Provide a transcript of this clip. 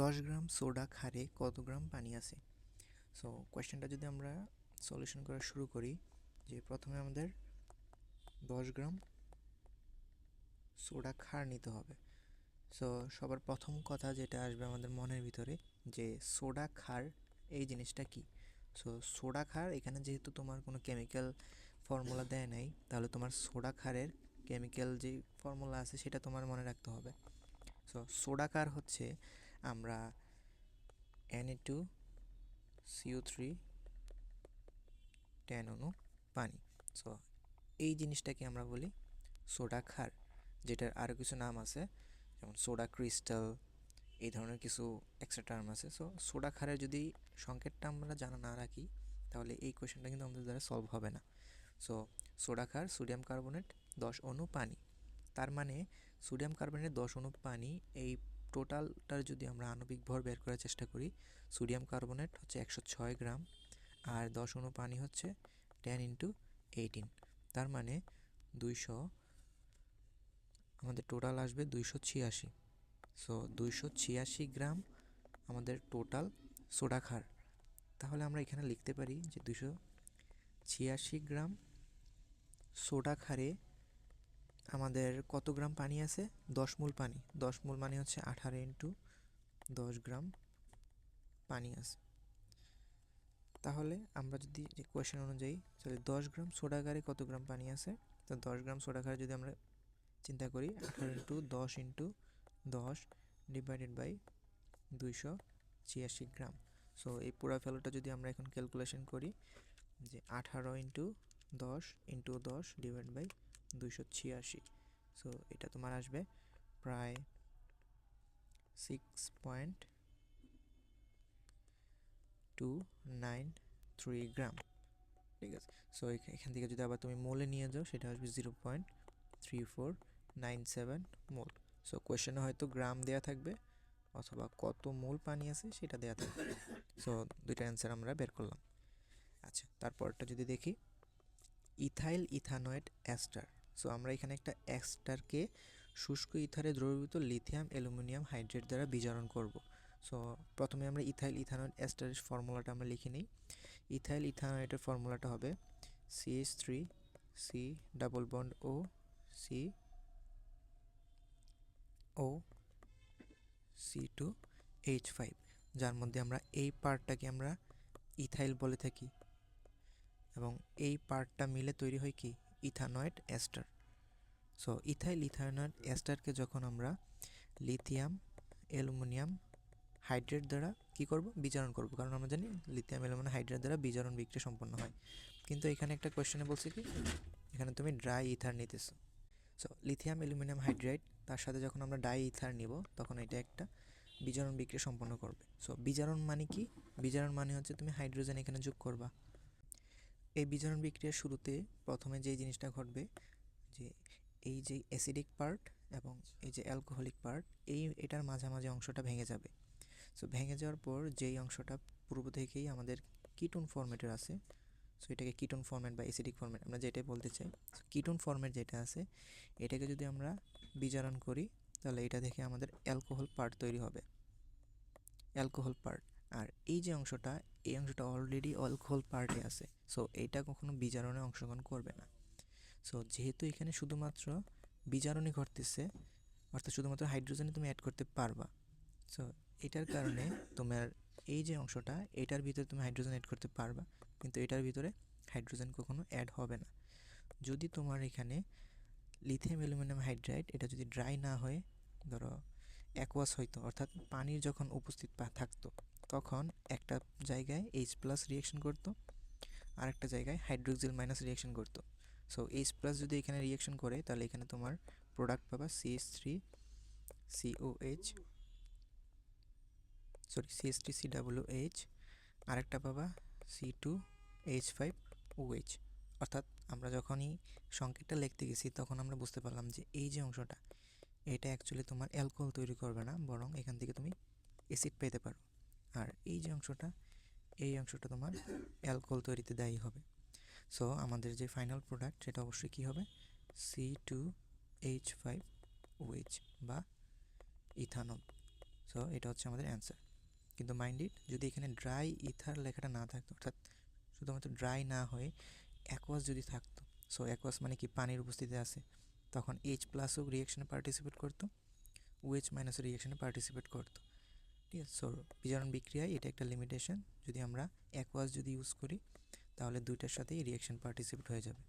দশ গ্রাম সোডা খারে কত গ্রাম পানি আছে? সো কোয়েশ্চেনটা যদি আমরা সলিউশন করা শুরু করি, যে প্রথমে আমাদের দশ গ্রাম সোডা খার নিতে হবে। সো সবার প্রথম কথা যেটা আসবে আমাদের মনের ভিতরে, যে সোডা খার এই জিনিসটা কি? সো সোডা খার এখানে যেহেতু তোমার কোনো কেমিক্যাল ফর্মুলা দেয় নাই, তাহলে তোমার সোডা খারের কেমিক্যাল যে ফর্মুলা আছে সেটা তোমার মনে রাখতে হবে। সো সোডা খার হচ্ছে আমরা N two CO three ten অনু পানি। সো এই জিনিসটাকে আমরা বলি সোডা খার যেটার আরও কিছু নাম আছে, যেমন সোডা ক্রিস্টাল, এই ধরনের কিছু এক্সট্রা টার্ম আছে। সো সোডা খারের যদি সংকেতটা আমরা জানা না রাখি, তাহলে এই কোয়েশনটা কিন্তু আমাদের দ্বারা সলভ হবে না। সো সোডা খার সোডিয়াম কার্বনেট, দশ অণু পানি। তার মানে সোডিয়াম কার্বনেট দশ অণু পানি এই টোটালটার যদি আমরা আণবিক ভর বের করার চেষ্টা করি, সোডিয়াম কার্বনেট হচ্ছে একশো ছয় গ্রাম আর দশ অণু পানি হচ্ছে টেন ইন্টু এইটিন। তার মানে দুইশো, আমাদের টোটাল আসবে দুইশো ছিয়াশি। সো দুইশো ছিয়াশি গ্রাম আমাদের টোটাল সোডা খার তাহলে আমরা এখানে লিখতে পারি যে দুইশো ছিয়াশি গ্রাম সোডা খারে আমাদের কত গ্রাম পানি আছে? দশ মূল পানি। দশ মূল মানে হচ্ছে আঠারো ইন্টু দশ গ্রাম পানি আছে। তাহলে আমরা যদি কোয়েশন অনুযায়ী, তাহলে দশ গ্রাম সোডাগারে কত গ্রাম পানি আছে? তো দশ গ্রাম সোডা খারে যদি আমরা চিন্তা করি, আঠারো ইন্টু দশ ইন্টু দশ ডিভাইডেড বাই দুইশো ছিয়াশি গ্রাম। সো এই পুরো ভ্যালুটা যদি আমরা এখন ক্যালকুলেশন করি, যে আঠারো ইন্টু দশ ইন্টু দশ ডিভাইড বাই দুইশো ছিয়াশি। সো এটা তোমার আসবে প্রায় six point two nine three gram. ঠিক আছে? সো এখান থেকে যদি আবার তুমি মোলে নিয়ে যাও, সেটা আসবে zero point three four nine seven mole. So কোয়েশনে হয়তো গ্রাম দেওয়া থাকবে অথবা কত মোল পানি আছে সেটা দেওয়া থাকবে। সো দুইটা অ্যান্সার আমরা বের করলাম। আচ্ছা তারপরটা যদি দেখি, ইথাইল ইথানয়েড অ্যাস্টার সো আমরা এখানে একটা অ্যাস্টারকে শুষ্ক ইথারে দ্রবীভূত লিথিয়াম অ্যালুমিনিয়াম হাইড্রেট দ্বারা বিজারণ করব। সো প্রথমে আমরা ইথাইল ইথানয়েড অ্যাস্টারের ফর্মুলাটা আমরা লিখে নিই। ইথাইল ইথানয়েডের ফর্মুলাটা হবে CH three C double bond O C O C two H five যার মধ্যে আমরা এই পার্টটাকে আমরা ইথাইল বলে থাকি। এবং এই পার্টটা মিলে তৈরি হয় কি? Ethanoate ester so ethyl ethanoate অ্যাস্টারকে যখন আমরা লিথিয়াম অ্যালুমিনিয়াম হাইড্রেট দ্বারা কি করব? বিজারণ করব। কারণ আমরা জানি লিথিয়াম অ্যালুমিনিয়াম হাইড্রেট দ্বারা বিজারণ বিক্রিয়া সম্পন্ন হয়। কিন্তু এখানে একটা কোয়েশ্চেনে বলছে কি? এখানে তুমি ড্রাই ইথার নিতেছো। সো লিথিয়াম অ্যালুমিনিয়াম হাইড্রাইড তার সাথে যখন আমরা ডাই ইথার নিব, তখন এটা একটা বিজারণ বিক্রিয়া সম্পন্ন করবে। সো বিজারণ মানে কি? বিজারণ মানে হচ্ছে তুমি হাইড্রোজেন এখানে যোগ করবা। এই বিজারণ বিক্রিয়ার শুরুতে প্রথমে যে জিনিসটা ঘটবে, যে এই যে অ্যাসিডিক পার্ট এবং এই যে অ্যালকোহলিক পার্ট, এই এটার মাঝামাঝি অংশটা ভেঙে যাবে। সো ভেঙে যাওয়ার পর যেই অংশটা পূর্ব থেকেই আমাদের কিটুন ফরম্যাটের আছে সো এটাকে কিটোন ফর্মেট বা অ্যাসিডিক ফর্মেট আমরা যেটাই বলতে চাই কিটোন ফর্মেট যেটা আছে, এটাকে যদি আমরা বিজারণ করি, তাহলে এটা থেকে আমাদের অ্যালকোহল পার্ট তৈরি হবে। Alcohol part. আর এই যে অংশটা, এই অংশটা অলরেডি অ্যালকোহল পার্টে আছে সো এটা কখনো বিজারণে অংশগ্রহণ করবে না। সো যেহেতু এখানে শুধুমাত্র বিজারণই ঘটতেছে, অর্থাৎ শুধুমাত্র হাইড্রোজেনে তুমি অ্যাড করতে পারবা সো এটার কারণে তোমার এই যে অংশটা, এটার ভিতরে তুমি হাইড্রোজেন অ্যাড করতে পারবা, কিন্তু এটার ভিতরে হাইড্রোজেন কখনো অ্যাড হবে না। যদি তোমার এখানে লিথিয়াম অ্যালুমিনিয়াম হাইড্রাইড এটা যদি ড্রাই না হয়ে, ধরো অ্যাকোয়াস হইতো, অর্থাৎ পানির যখন উপস্থিত থাকতো তখন একটা জায়গায় এইচ প্লাস রিয়াকশন করতো আর একটা জায়গায় হাইড্রোক্সিল মাইনাস রিয়াকশন করতো। সো এইচ প্লাস যদি এখানে রিয়াকশন করে, তাহলে এখানে তোমার প্রোডাক্ট পাবা CS three COH sorry CS three C W H আরেকটা পাবা C two H five OH অর্থাৎ আমরা যখনই সংকেতটা লিখতে গেছি, তখন আমরা বুঝতে পারলাম যে এই যে অংশটা, এটা অ্যাকচুয়ালি তোমার অ্যালকোহল তৈরি করবে না, বরং এখান থেকে তুমি অ্যাসিড পেতে পারো। আর এই যে অংশটা, এই অংশটা তোমার অ্যালকোহল তৈরিতে দায়ী হবে। সো আমাদের যে ফাইনাল প্রোডাক্ট সেটা অবশ্যই কী হবে? C two H five OH বা ইথানল সো এটা হচ্ছে আমাদের অ্যান্সার কিন্তু মাইন্ড ইট যদি এখানে ড্রাই ইথার লেখাটা না থাকতো, অর্থাৎ শুধুমাত্র ড্রাই না হয়ে অ্যাকোয়াস যদি থাকতো সো অ্যাকোয়াস মানে কি? পানির উপস্থিতি আছে। তখন এইচ প্লাসও রিয়াকশনে পার্টিসিপেট করতো ওএইচ মাইনাসও রিয়াকশনে পার্টিসিপেট করতো। ঠিক আছে সো বিজারণ বিক্রিয়ায় এটা একটা লিমিটেশন যদি আমরা অ্যাকোয়াস যদি ইউজ করি, তাহলে দুইটার সাথেই রিয়াকশন পার্টিসিপেট হয়ে যাবে।